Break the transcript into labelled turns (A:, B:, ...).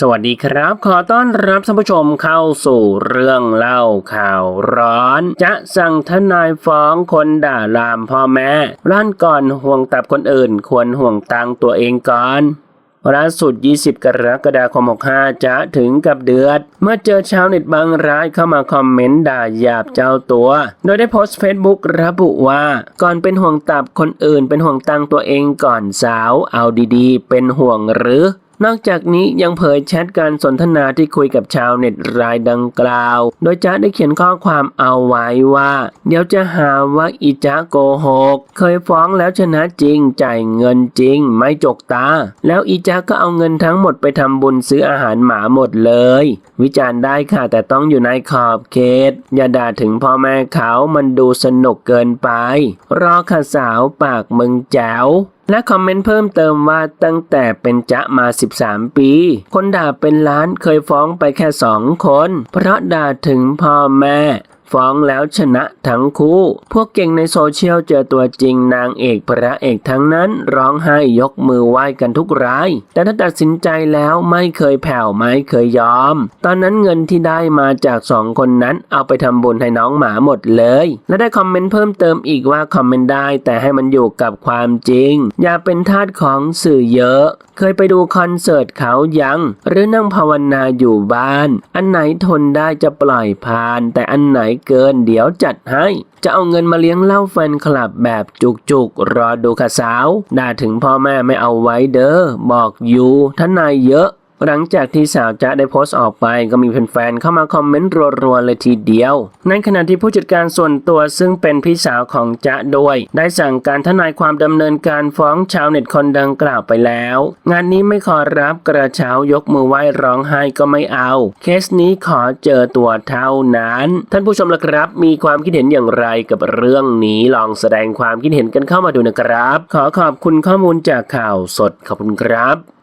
A: สวัสดีครับ ขอต้อนรับท่านผู้ชมเข้าสู่เรื่องเล่าข่าวร้อน จะสั่งทนายฟ้องคนด่าลามพ่อแม่ร้านก่อนห่วงตับคนอื่น ควรห่วงตังตัวเองก่อนล่าสุด 20 กรกฎาคม 65 จะถึงกับเดือด เมื่อเจอชาวเน็ตบางรายเข้ามาคอมเมนต์ด่าหยาบเจ้าตัว โดยได้โพสต์เฟซบุ๊กระบุว่า ก่อนเป็นห่วงตับคนอื่นเป็นห่วงตังตัวเองก่อนสาว เอาดีๆ เป็นห่วงหรือ นอกจากนี้ยังเผยแชทการสนทนาที่คุยกับชาวเน็ตรายดังกล่าว โดยจ๊ะได้เขียนข้อความเอาไว้ว่า เดี๋ยวจะหาว่าอีจ๊ะโกหก เคยฟ้องแล้วชนะจริง จ่ายเงินจริง ไม่จกตา แล้วอีจ๊ะก็เอาเงินทั้งหมดไปทำบุญซื้ออาหารหมาหมดเลย วิจารณ์ได้ค่ะแต่ต้องอยู่ในขอบเขต อย่าด่าถึงพ่อแม่เขามันดูสนุกเกินไป รอค่ะสาวปากมึงแจ๋ว และคอมเมนต์เพิ่มเติมว่าตั้งแต่เป็นจ๊ะมา 13 ปี คนด่าเป็นล้านเคยฟ้องไปแค่สองคน เพราะด่าถึงพ่อแม่ ฟ้องแล้วชนะทั้งคู่ พวกเก่งในโซเชียลเจอตัวจริงนางเอกพระเอกทั้งนั้นร้องไห้ยกมือไหว้กันทุกราย แต่ถ้าตัดสินใจแล้วไม่เคยแผ่วไม่เคยยอม ตอนนั้นเงินที่ได้มาจากสองคนนั้นเอาไปทำบุญให้น้องหมาหมดเลย และได้คอมเมนต์เพิ่มเติมอีกว่าคอมเมนต์ได้แต่ให้มันอยู่กับความจริง อย่าเป็นทาสของสื่อเยอะ เคยไปดูคอนเสิร์ตเขายัง หรือนั่งภาวนาอยู่บ้าน อันไหนทนได้จะปล่อยผ่าน แต่อันไหนเกินเดี๋ยวจัดให้ จะเอาเงินมาเลี้ยงเหล่าแฟนคลับแบบจุกๆ รอดูค่ะสาว ด่าถึงพ่อแม่ไม่เอาไว้เด้อ บอกอยู่ท่านนายเยอะ หลังจากที่สาวจ๊ะได้โพสต์ออกไปก็มีแฟนๆเข้ามาคอมเมนต์รัวๆเลยทีเดียว ในขณะที่ผู้จัดการส่วนตัวซึ่งเป็นพี่สาวของจ๊ะด้วย ได้สั่งการทนายความดำเนินการฟ้องชาวเน็ตคนดังกล่าวไปแล้ว งานนี้ไม่ขอรับกระเช้ายกมือไหว้ร้องไห้ก็ไม่เอา เคสนี้ขอเจอตัวเท่านั้น ท่านผู้ชมละครับ มีความคิดเห็นอย่างไรกับเรื่องนี้ลองแสดงความคิดเห็นกันเข้ามาดูนะครับ ขอขอบคุณข้อมูลจากข่าวสดขอบคุณครับ